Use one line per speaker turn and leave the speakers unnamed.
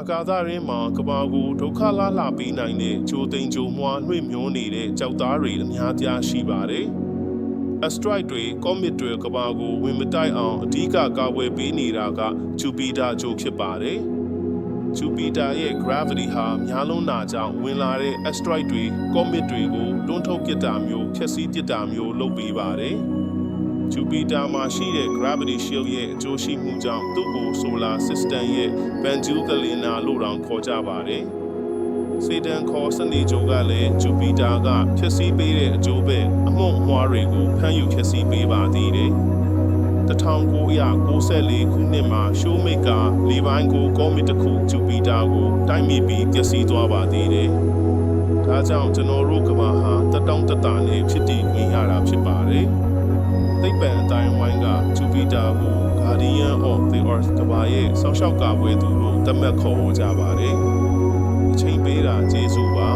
အာကာသရင်းမှာကဘာကိုဒုက္ခလာလှပေးနိုင်တဲ့ဂျိုသိန်ဂျိုမွားနှွေမျောနေတဲ့ကြောက်သားတွေအများပြားရှိပါတယ်။ asteroid တွေ comet တွေကဘာကိုဝင်မတိုက်အောင်အဓိကကာကွယ်ပေးနေတာက Jupiter ဂျိုဖြစ်ပါတယ်။ Jupiter ရဲ့ gravity ဟာများလုံးနာကြောင့်ဝင်လာတဲ့ asteroid တွေ comet တွေကိုတွန်းထုတ်ပစ်တာမျိုးဖျက်ဆီးပစ်တာမျိုးလုပ်ပေးပါတယ်။ Jupiter မှာရှိတဲ့ gravity shield ရဲ့အကျိုးရှိမှုကြောင့်သူ့ကို solar system ရဲ့ Bengal Galena လို့တောင်ခေါ်ကြပါတယ်။ Saturn ခေါ်စနေကြိုကလည်း Jupiter ကဖျက်ဆီးပေးတဲ့အကျိုးပဲအမှုန့်အမွှားတွေကိုဖမ်းယူဖျက်ဆီးပေးပါသေးတယ်။1994ခုနှစ်မှာ Showmaker လေပိုင်းကို comet တစ်ခု Jupiter ကိုတိုက်မိပြီးပျက်စီးသွားပါသေးတယ်။ဒါကြောင့်ကျွန်တော်တို့ကမ္ဘာဟာတက်တောင့်တက်တာနဲ့ဖြစ်တည်ဝင်ရတာ တိုင်းဝိုင်းက Jupiter ကို Guardian of the Earth ကမ္ဘာရဲ့ဆောင်းလျှောက်ကာကွယ်သူလို့သတ်မှတ်ခေါ်ဝေါ်ကြပါတယ်။အချိန်ပေးတာကျေးဇူးပါ